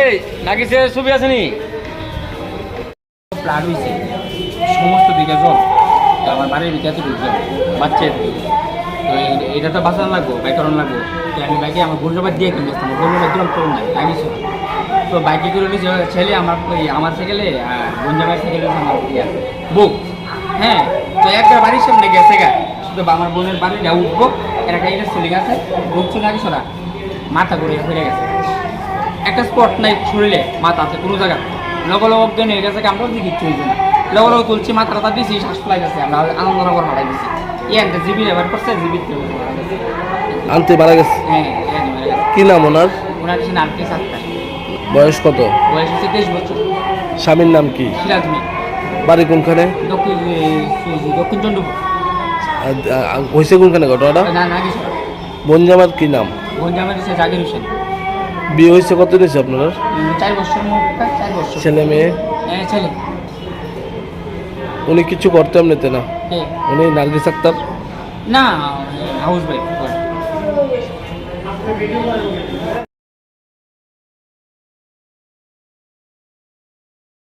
এই নাগিসের ছবি আছে নি? হয়েছে সমস্ত দিকে জল আমার বাড়ির ভিতরে তো ঢুকলাম বাচ্চার এটা তো বাঁচানো লাগবো বাইকরণ লাগবো। তো আমি বাইকে আমার গুন্ডাবাদ দিয়ে কিনে আসতাম গুন্ডাবাদ দিলাম করুন নাই লাগিয়েছে তো বাইকে করে নিয়েছে ছেলে আমার, ওই আমার সাইকেলে, আর গুঞ্জাবাই সাইকেলে আমার বুক। হ্যাঁ তো একটা বাড়ির সামনে গেছে গা। আমার বোনের বাড়িটা উঠবো এর একটা এটা চলে গেছে। বুক চলে আগে সরা মাথা ঘুরে ফিরে গেছে। একটা স্পট নাই শরীরে মাথাতে কোনো জায়গা লগ লগ অজ্ঞান হয়ে গেছে আমরা দিকে কিচ্ছু হয়েছে না। লগ লগ তুলছি মাথা টাথা দিয়েছি শ্বাস ফেলাই গেছে আমরা আনন্দনগর হারাই দিছি। ইয়ানটা জিবি ব্যবহার করছে জিবি আনতে মারা গেছে? হ্যাঁ কি নাম ওনার? ওনার নাম কি বয়স কত? বয়স হচ্ছে তেইশ বছর। স্বামীর নাম কি? সিরাজ মেয়ে বাড়ি কোনখানে? দক্ষিণ দক্ষিণ চন্দ্রপুর। হয়েছে কোনখানে ঘটনাটা? বনজামার কি নাম? বিয়ে হয়েছে কত দিয়েছে আপনার? ছেলে মেয়ে? হ্যাঁ উনি কিছু করতে এমনিতে না? উনি নার্গিস আক্তার? না হাউস ওয়াইফ।